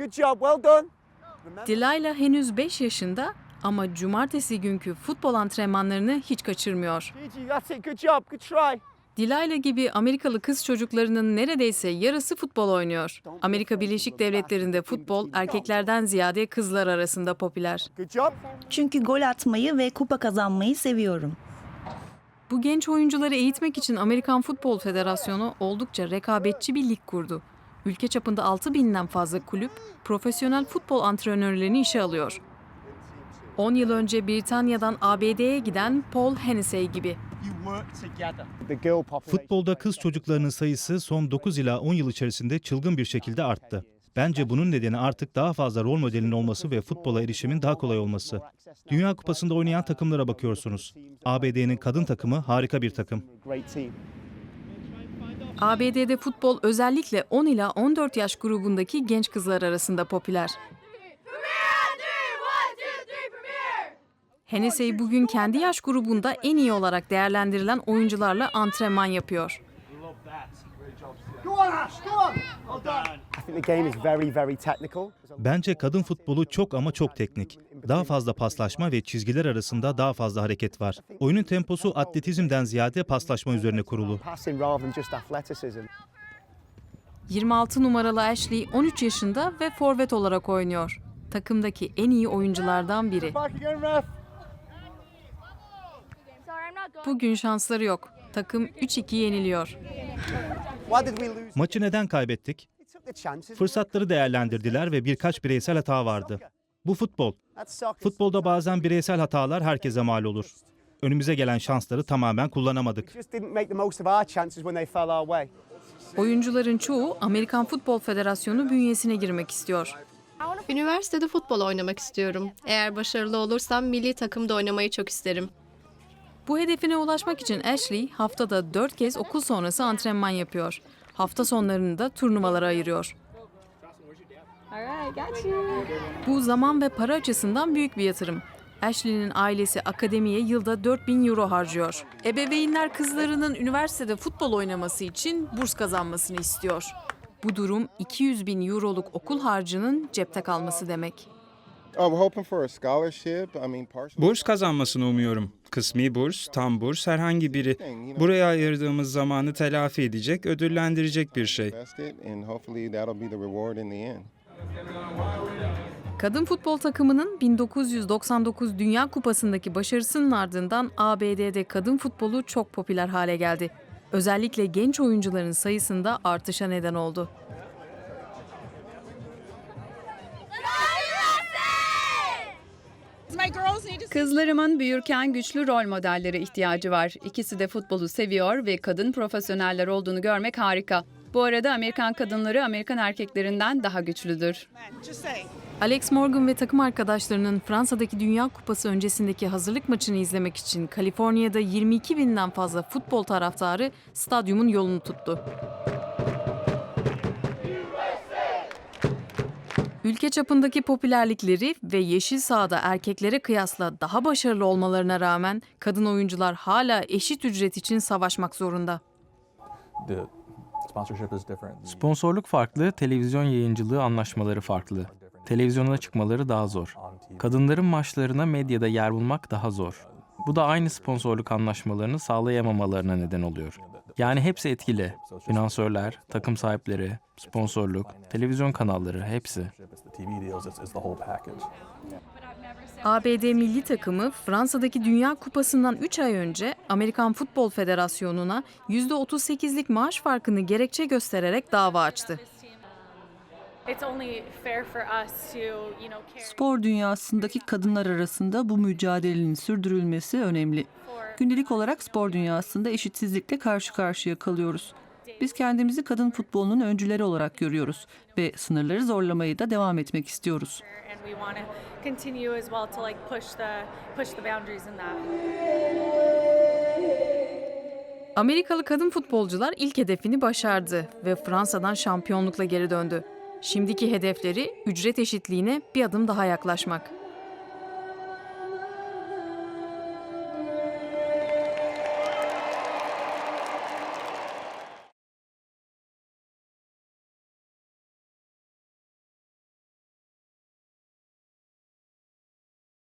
Good job. Well done. Delilah henüz 5 yaşında ama cumartesi günkü futbol antrenmanlarını hiç kaçırmıyor. Gigi, that's it. Good job. Good try. Delilah gibi Amerikalı kız çocuklarının neredeyse yarısı futbol oynuyor. Amerika Birleşik Devletleri'nde futbol erkeklerden ziyade kızlar arasında popüler. Good job. Çünkü gol atmayı ve kupa kazanmayı seviyorum. Bu genç oyuncuları eğitmek için Amerikan Futbol Federasyonu oldukça rekabetçi bir lig kurdu. Ülke çapında 6 binden fazla kulüp profesyonel futbol antrenörlerini işe alıyor. 10 yıl önce Britanya'dan ABD'ye giden Paul Hennessy gibi. Futbolda kız çocuklarının sayısı son 9 ila 10 yıl içerisinde çılgın bir şekilde arttı. Bence bunun nedeni artık daha fazla rol modelin olması ve futbola erişimin daha kolay olması. Dünya Kupası'nda oynayan takımlara bakıyorsunuz. ABD'nin kadın takımı harika bir takım. ABD'de futbol özellikle 10 ila 14 yaş grubundaki genç kızlar arasında popüler. Hennessy bugün kendi yaş grubunda en iyi olarak değerlendirilen oyuncularla antrenman yapıyor. Bence kadın futbolu çok ama çok teknik. Daha fazla paslaşma ve çizgiler arasında daha fazla hareket var. Oyunun temposu atletizmden ziyade paslaşma üzerine kurulu. Passing rather than just athleticism. 26 numaralı Ashley 13 yaşında ve forvet olarak oynuyor. Takımdaki en iyi oyunculardan biri. Bugün şansları yok. Takım 3-2 yeniliyor. Maçı neden kaybettik? Fırsatları değerlendirdiler ve birkaç bireysel hata vardı. Bu futbol. Futbolda bazen bireysel hatalar herkese mal olur. Önümüze gelen şansları tamamen kullanamadık. Oyuncuların çoğu Amerikan Futbol Federasyonu bünyesine girmek istiyor. Üniversitede futbol oynamak istiyorum. Eğer başarılı olursam milli takımda oynamayı çok isterim. Bu hedefine ulaşmak için Ashley haftada 4 kez okul sonrası antrenman yapıyor. Hafta sonlarını da turnuvalara ayırıyor. Bu zaman ve para açısından büyük bir yatırım. Ashley'nin ailesi akademiye yılda 4000 euro harcıyor. Ebeveynler kızlarının üniversitede futbol oynaması için burs kazanmasını istiyor. Bu durum 200 bin euroluk okul harcının cepte kalması demek. Oh, we're hoping for a scholarship. I mean, partial. Burs kazanmasını umuyorum. Kısmi burs, tam burs, herhangi biri. Buraya ayırdığımız zamanı telafi edecek, ödüllendirecek bir şey. Kadın futbol takımının 1999 Dünya Kupası'ndaki başarısının ardından ABD'de kadın futbolu çok popüler hale geldi. Özellikle genç oyuncuların sayısında artışa neden oldu. Kızlarımın büyürken güçlü rol modellere ihtiyacı var. İkisi de futbolu seviyor ve kadın profesyoneller olduğunu görmek harika. Bu arada Amerikan kadınları Amerikan erkeklerinden daha güçlüdür. Alex Morgan ve takım arkadaşlarının Fransa'daki Dünya Kupası öncesindeki hazırlık maçını izlemek için Kaliforniya'da 22 binden fazla futbol taraftarı stadyumun yolunu tuttu. Ülke çapındaki popülerlikleri ve yeşil sahada erkeklere kıyasla daha başarılı olmalarına rağmen kadın oyuncular hala eşit ücret için savaşmak zorunda. the Sponsorluk farklı, televizyon yayıncılığı anlaşmaları farklı. Televizyona çıkmaları daha zor. Kadınların maçlarına medyada yer bulmak daha zor. Bu da aynı sponsorluk anlaşmalarını sağlayamamalarına neden oluyor. Yani hepsi etkili. Finansörler, takım sahipleri, sponsorluk, televizyon kanalları hepsi. ABD milli takımı Fransa'daki Dünya Kupası'ndan 3 ay önce Amerikan Futbol Federasyonu'na %38'lik maaş farkını gerekçe göstererek dava açtı. Spor dünyasındaki kadınlar arasında bu mücadelenin sürdürülmesi önemli. Gündelik olarak spor dünyasında eşitsizlikle karşı karşıya kalıyoruz. Biz kendimizi kadın futbolunun öncüleri olarak görüyoruz ve sınırları zorlamayı da devam etmek istiyoruz. Amerikalı kadın futbolcular ilk hedefini başardı ve Fransa'dan şampiyonlukla geri döndü. Şimdiki hedefleri ücret eşitliğine bir adım daha yaklaşmak.